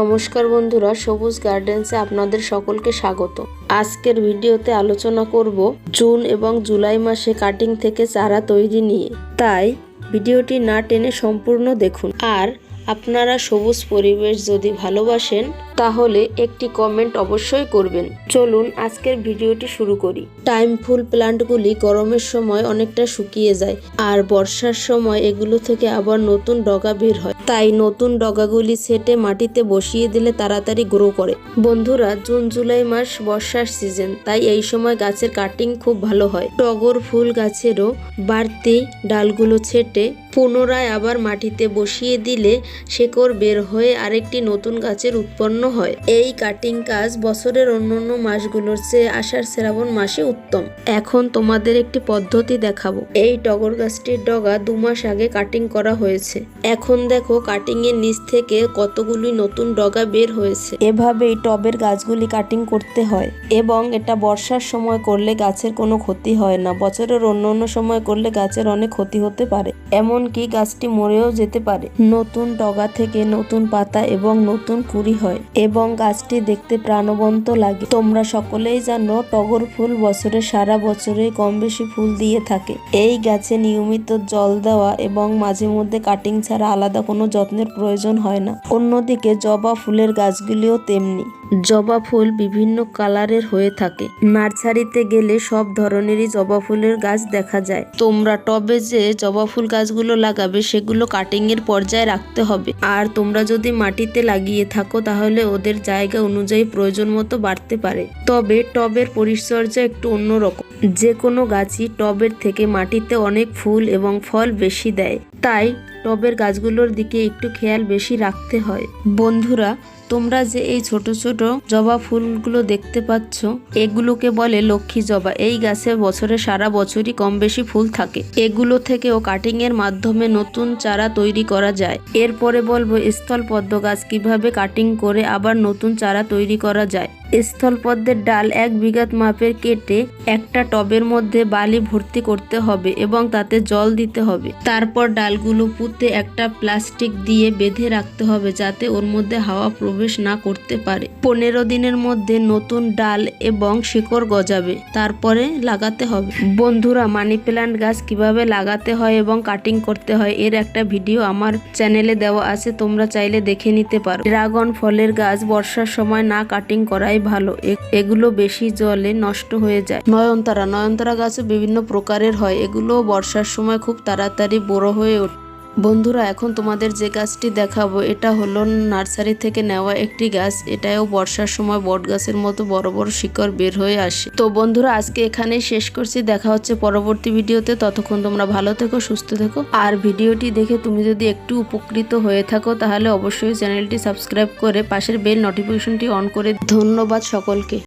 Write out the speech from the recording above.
নমস্কার বন্ধুরা, সবুজ গার্ডেন্সে আপনাদের সকলকে স্বাগত। আজকের ভিডিওতে আলোচনা করব জুন এবং জুলাই মাসে কাটিং থেকে চারা তৈরি নিয়ে। তাই ভিডিওটি না টেনে সম্পূর্ণ দেখুন। আর আপনারা সবুজ পরিবেশ যদি ভালোবাসেন, তাহলে একটি কমেন্ট অবশ্যই করবেন। চলুন আজকের ভিডিওটি শুরু করি। টাইম ফুল প্লান্টগুলি গরমের সময় অনেকটা শুকিয়ে যায়, আর বর্ষার সময় এগুলো থেকে আবার নতুন ডগা বের হয়। তাই নতুন ডগাগুলি সেটে মাটিতে বসিয়ে দিলে তাড়াতাড়ি গ্রো করে। বন্ধুরা, জুন, জুলাই মাস বর্ষার সিজন, তাই এই সময় গাছের কাটিং খুব ভালো হয়। টগর ফুল গাছেরও বাড়তি ডালগুলো ছেটে পুনরায় আবার মাটিতে বসিয়ে দিলে শেকড় বের হয়ে আরেকটি নতুন গাছের উৎপন্ন হয়। এই কাটিং কাজ বছরের অন্যান্য মাসগুলোর চেয়ে আষাঢ় শ্রাবণ মাসে উত্তম। এখন তোমাদের একটি পদ্ধতি দেখাবো। এই টগর গাছটির ডগা দু মাস আগে কাটিং করা হয়েছে। এখন দেখো কাটিং এর নিচ থেকে কতগুলি নতুন ডগা বের হয়েছে। এভাবেই টবের গাছগুলি কাটিং করতে হয় এবং এটা বর্ষার সময় করলে গাছের কোনো ক্ষতি হয় না। বছরের অন্য অন্য সময় করলে গাছের অনেক ক্ষতি হতে পারে। এমনকি গাছটি মরেও যেতে পারে। নতুন ডগা থেকে নতুন পাতা এবং নতুন কুড়ি হয় এবং গাছটি দেখতে প্রাণবন্ত লাগে। তোমরা সকলেই জানো, টগর ফুল বছরে সারা বছরে কম বেশি ফুল দিয়ে থাকে। এই গাছে নিয়মিত জল দেওয়া এবং মাঝে মধ্যে কাটিং ছাড়া আলাদা কোনো যত্নের প্রয়োজন হয় না। অন্যদিকে জবা ফুলের গাছগুলিও তেমনি। জবা ফুল বিভিন্ন কালারের হয়ে থাকে। নার্সারিতে গেলে সব ধরনেরই জবা ফুলের গাছ দেখা যায়। তোমরা টবে যে জবা ফুল গাছগুলো লাগাবে, সেগুলো কাটিং এর পর্যায়ে রাখতে হবে। আর তোমরা যদি মাটিতে লাগিয়ে থাকো, তাহলে ওদের জায়গা অনুযায়ী প্রয়োজন মতো বাড়তে পারে। তবে টবের পরিচর্যা একটু অন্যরকম। যে কোনো গাছই টবের থেকে মাটিতে অনেক ফুল এবং ফল বেশি দেয়। তাই টবের গাছগুলোর দিকে একটু খেয়াল বেশি রাখতে হয়। বন্ধুরা তোমরা যে এই ছোট ছোট জবা ফুলগুলো দেখতে পাচ্ছ, এগুলোকে বলে লক্ষ্মী জবা। এই গাছে বছরে সারা বছরই কম বেশি ফুল থাকে। এগুলো থেকেও কাটিং এর মাধ্যমে নতুন চারা তৈরি করা যায়। এরপরে বলব, স্থল পদ্ম গাছ কীভাবে কাটিং করে আবার নতুন চারা তৈরি করা যায়। স্থলপদ্মের ডাল এক বিঘাত মাপের কেটে একটা টবের মধ্যে বালি ভর্তি করতে হবে এবং তাতে জল দিতে হবে। তারপর ডালগুলো পুঁতে একটা প্লাস্টিক দিয়ে বেঁধে রাখতে হবে যাতে ওর মধ্যে হাওয়া প্রবেশ না করতে পারে। পনেরো দিনের মধ্যে নতুন ডাল এবং শিকড় গজাবে। তারপরে লাগাতে হবে। বন্ধুরা, মানি প্ল্যান্ট গাছ কীভাবে লাগাতে হয় এবং কাটিং করতে হয় এর একটা ভিডিও আমার চ্যানেলে দেওয়া আছে, তোমরা চাইলে দেখে নিতে পারো। ড্রাগন ফলের গাছ বর্ষার সময় না কাটিং করাই ভালো। এগুলো বেশি জলে নষ্ট হয়ে যায়। নয়নতারা নয়নতারা গাছে বিভিন্ন প্রকারের হয়। এগুলো বর্ষার সময় খুব তাড়াতাড়ি বড় হয়ে ওঠে। বন্ধুরা, এখন তোমাদের যে গাছটি দেখাবো, এটা হলো নার্সারি থেকে নেওয়া একটি গাছ। এটাও বর্ষার সময় বট গাছের মতো বড় বড় শিকড় বের হয়ে আসে। তো বন্ধুরা, আজকে এখানেই শেষ করছি। দেখা হচ্ছে পরবর্তী ভিডিওতে। ততক্ষণ তোমরা ভালো থেকো, সুস্থ থেকো। আর ভিডিওটি দেখে তুমি যদি একটু উপকৃত হয়ে থাকো, তাহলে অবশ্যই চ্যানেলটি সাবস্ক্রাইব করে পাশের বেল নোটিফিকেশনটি অন করে ধন্যবাদ সকলকে।